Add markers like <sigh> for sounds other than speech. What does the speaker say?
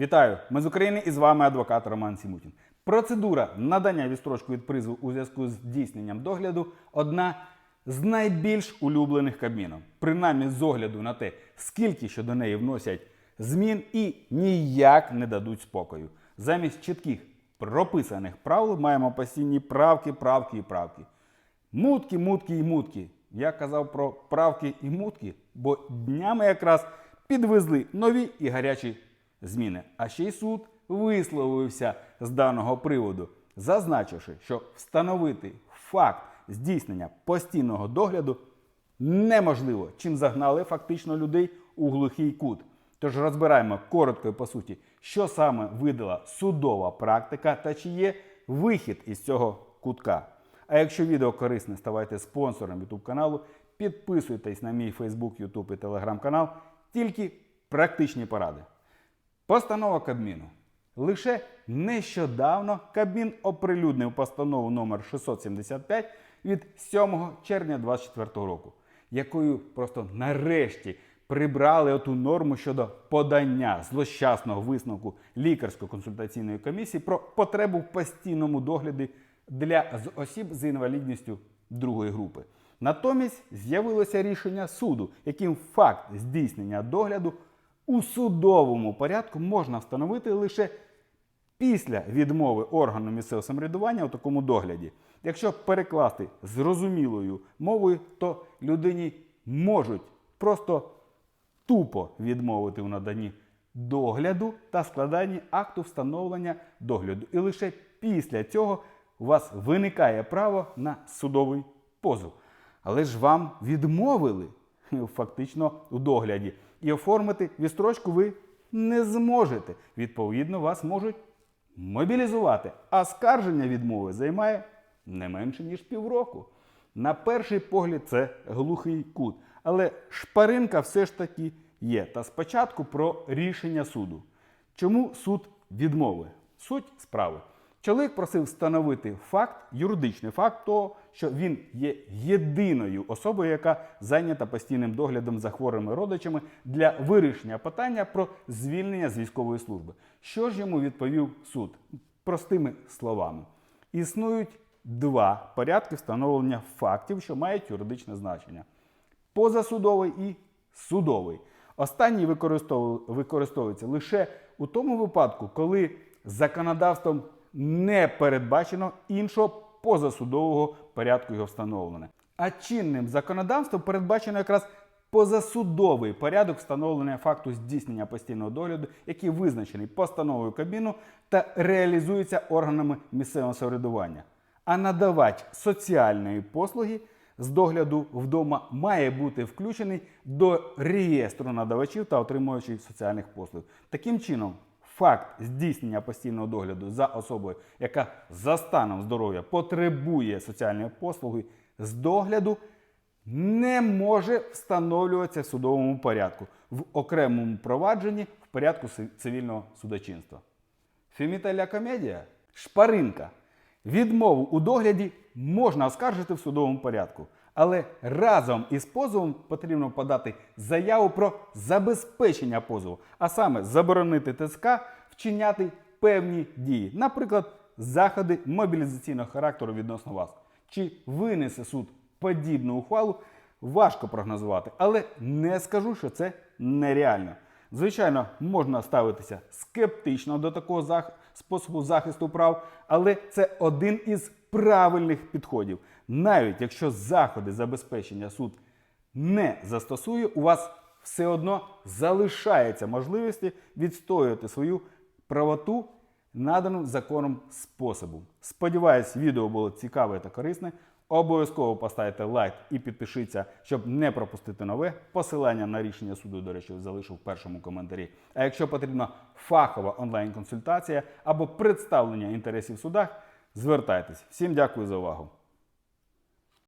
Вітаю! Ми з України і з вами адвокат Роман Сімутін. Процедура надання відстрочку від призову у зв'язку з здійсненням догляду одна з найбільш улюблених Кабміном. Принаймні з огляду на те, скільки щодо неї вносять змін і ніяк не дадуть спокою. Замість чітких прописаних правил маємо постійні правки, правки і правки. Мутки, мутки і мутки. Я казав про правки і мутки, бо днями якраз підвезли нові і гарячі зміни. А ще й суд висловився з даного приводу, зазначивши, що встановити факт здійснення постійного догляду неможливо, чим загнали фактично людей у глухий кут. Тож розбираємо коротко і по суті, що саме видала судова практика та чи є вихід із цього кутка. А якщо відео корисне, ставайте спонсором YouTube каналу, підписуйтесь на мій Facebook, YouTube і Telegram канал. Тільки практичні поради. Постанова Кабміну. Лише нещодавно Кабмін оприлюднив постанову номер 675 від 7 червня 2024 року, якою просто нарешті прибрали оту норму щодо подання злощасного висновку лікарсько-консультаційної комісії про потребу в постійному догляді для осіб з інвалідністю другої групи. Натомість з'явилося рішення суду, яким факт здійснення догляду у судовому порядку можна встановити лише після відмови органу місцевого самоврядування у такому догляді. Якщо перекласти зрозумілою мовою, то людині можуть просто тупо відмовити в наданні догляду та складанні акту встановлення догляду. І лише після цього у вас виникає право на судовий позов. Але ж вам відмовили <laughs> фактично у догляді. І оформити відстрочку ви не зможете. Відповідно, вас можуть мобілізувати. А скарження відмови займає не менше, ніж півроку. На перший погляд, це глухий кут. Але шпаринка все ж таки є. Та спочатку про рішення суду. Чому суд відмовив? Суть справи. Чоловік просив встановити факт, юридичний факт того, що він є єдиною особою, яка зайнята постійним доглядом за хворими родичами для вирішення питання про звільнення з військової служби. Що ж йому відповів суд? Простими словами, існують два порядки встановлення фактів, що мають юридичне значення: позасудовий і судовий. Останній використовується лише у тому випадку, коли законодавством не передбачено іншого позасудового порядку його встановлення. А чинним законодавством передбачено якраз позасудовий порядок встановлення факту здійснення постійного догляду, який визначений постановою Кабміну та реалізується органами місцевого самоврядування. А надавач соціальної послуги з догляду вдома має бути включений до реєстру надавачів та отримувачів соціальних послуг. Таким чином, факт здійснення постійного догляду за особою, яка за станом здоров'я потребує соціальної послуги з догляду, не може встановлюватися в судовому порядку в окремому провадженні в порядку цивільного судочинства. Фіміталя комедія шпаринка. Відмову у догляді можна оскаржити в судовому порядку, але разом із позовом потрібно подати заяву про забезпечення позову, а саме заборонити ТСК вчиняти певні дії, наприклад, заходи мобілізаційного характеру відносно вас. Чи винесе суд подібну ухвалу, важко прогнозувати, але не скажу, що це нереально. Звичайно, можна ставитися скептично до такого зах... способу захисту прав, але це один із правильних підходів. Навіть якщо заходи забезпечення суд не застосує, у вас все одно залишається можливості відстоювати свою правоту наданим законом способом. Сподіваюсь, відео було цікаве та корисне. Обов'язково поставте лайк і підпишіться, щоб не пропустити нове. Посилання на рішення суду, до речі, залишу в першому коментарі. А якщо потрібна фахова онлайн-консультація або представлення інтересів в судах, звертайтесь. Всім дякую за увагу.